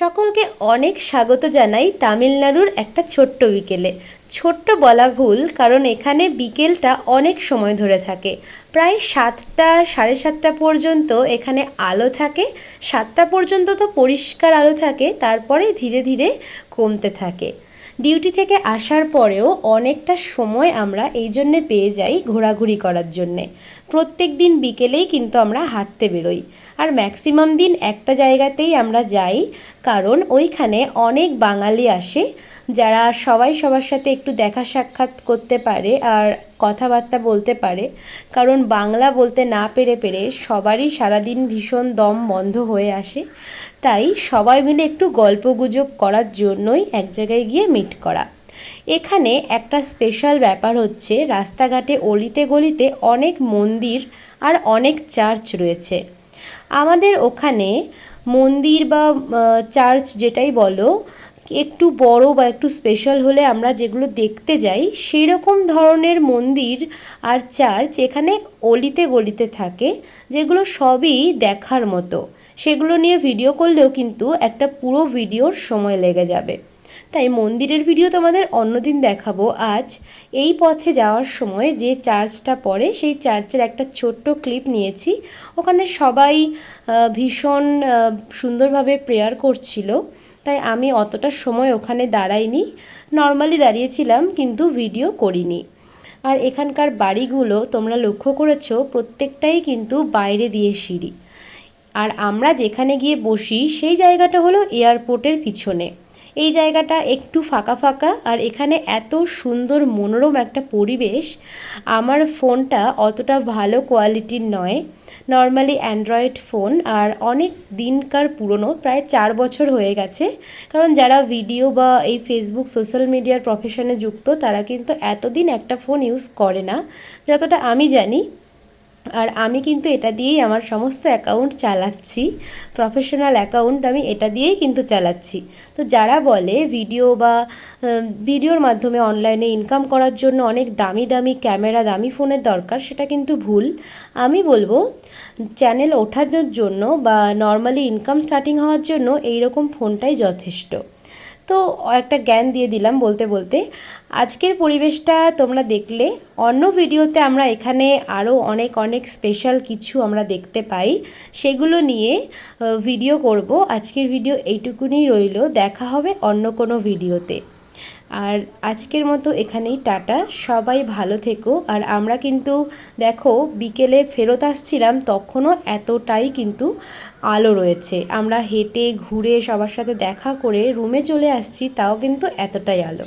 সকলকে অনেক স্বাগত জানাই তামিলনাড়ুর একটা ছোট্ট বিকেলে। ছোট্ট বলা ভুল, কারণ এখানে বিকেলটা অনেক সময় ধরে থাকে। প্রায় সাতটা, সাড়ে সাতটা পর্যন্ত এখানে আলো থাকে। সাতটা পর্যন্ত তো পরিষ্কার আলো থাকে, তারপরে ধীরে ধীরে কমতে থাকে। ডিউটি থেকে আসার পরেও অনেকটা সময় আমরা এই জন্যে পেয়ে যাই ঘোরাঘুরি করার জন্যে। প্রত্যেক দিন বিকেলেই কিন্তু আমরা হাঁটতে বেরোই। আর ম্যাক্সিমাম দিন একটা জায়গাতেই আমরা যাই, কারণ ওইখানে অনেক বাঙালি আসে। যারা সবাই সবার সাথে একটু দেখা সাক্ষাৎ করতে পারে আর কথাবার্তা বলতে পারে, কারণ বাংলা বলতে না পেরে পেরে সবারই সারাদিন ভীষণ দম বন্ধ হয়ে আসে। তাই সবাই মিলে একটু গল্পগুজব করার জন্যই এক জায়গায় গিয়ে মিট করা। এখানে একটা স্পেশাল ব্যাপার হচ্ছে, রাস্তাঘাটে অলিতে গলিতে অনেক মন্দির আর অনেক চার্চ রয়েছে। আমাদের ওখানে মন্দির বা চার্চ যেটাই বলো একটু বড় বা একটু স্পেশাল হলে আমরা যেগুলো দেখতে যাই সেই রকম ধরনের মন্দির আর চার্চ এখানে অলিতে গলিতে থাকে, যেগুলো সবই দেখার মতো। সেগুলো নিয়ে ভিডিও করলেও কিন্তু একটা পুরো ভিডিওর সময় লেগে যাবে। তাই মন্দিরের ভিডিও তোমাদের অন্যদিন দেখাবো। আজ এই পথে যাওয়ার সময় যে চার্চটা পড়ে, সেই চার্চের একটা ছোট্ট ক্লিপ নিয়েছি। ওখানে সবাই ভীষণ সুন্দরভাবে প্রেয়ার করছিল। তাই আমি অতটা সময় ওখানে দাঁড়াইনি। নর্মালি দাঁড়িয়েছিলাম, কিন্তু ভিডিও করিনি। আর এখানকার বাড়িগুলো তোমরা লক্ষ্য করেছ, প্রত্যেকটাই কিন্তু বাইরে দিয়ে সিঁড়ি। আর আমরা যেখানে গিয়ে বসি, সেই জায়গাটা হলো এয়ারপোর্টের পিছনে। এই জায়গাটা একটু ফাঁকা ফাঁকা আর এখানে এত সুন্দর মনোরম একটা পরিবেশ। আমার ফোনটা অতটা ভালো কোয়ালিটির নয়। নর্মালি অ্যান্ড্রয়েড ফোন আর অনেক দিনকার পুরনো, প্রায় চার বছর হয়ে গেছে। কারণ যারা ভিডিও বা এই ফেসবুক, সোশ্যাল মিডিয়ার প্রফেশনে যুক্ত, তারা কিন্তু এতদিন একটা ফোন ইউজ করে না। যতটা আমি জানি আর আমি কিন্তু এটা দিয়েই আমার সমস্ত অ্যাকাউন্ট চালাচ্ছি। প্রফেশনাল অ্যাকাউন্ট আমি এটা দিয়েই কিন্তু চালাচ্ছি। তো যারা বলে ভিডিও বা ভিডিওর মাধ্যমে অনলাইনে ইনকাম করার জন্য অনেক দামি দামি ক্যামেরা, দামি ফোনের দরকার, সেটা কিন্তু ভুল। আমি বলব চ্যানেল ওঠানোর জন্য বা নর্মালি ইনকাম স্টার্টিং হওয়ার জন্য এই রকম ফোনটাই যথেষ্ট। তো একটা জ্ঞান দিয়ে দিলাম বলতে বলতে। আজকের পরিবেশটা তোমরা দেখলে, অন্য ভিডিওতে আমরা এখানে আরও অনেক অনেক স্পেশাল কিছু আমরা দেখতে পাই। সেগুলো নিয়ে ভিডিও করব। আজকের ভিডিও এইটুকুনি রইল। দেখা হবে অন্য কোনো ভিডিওতে। আর আজকের মতো এখানেই টাটা। সবাই ভালো থেকো। আর আমরা কিন্তু, দেখো, বিকেলে ফেরত আসছিলাম, তখনও এতটাই কিন্তু আলো রয়েছে। আমরা হেঁটে, ঘুরে সবার সাথে দেখা করে রুমে চলে আসছি, তাও কিন্তু এতটাই আলো।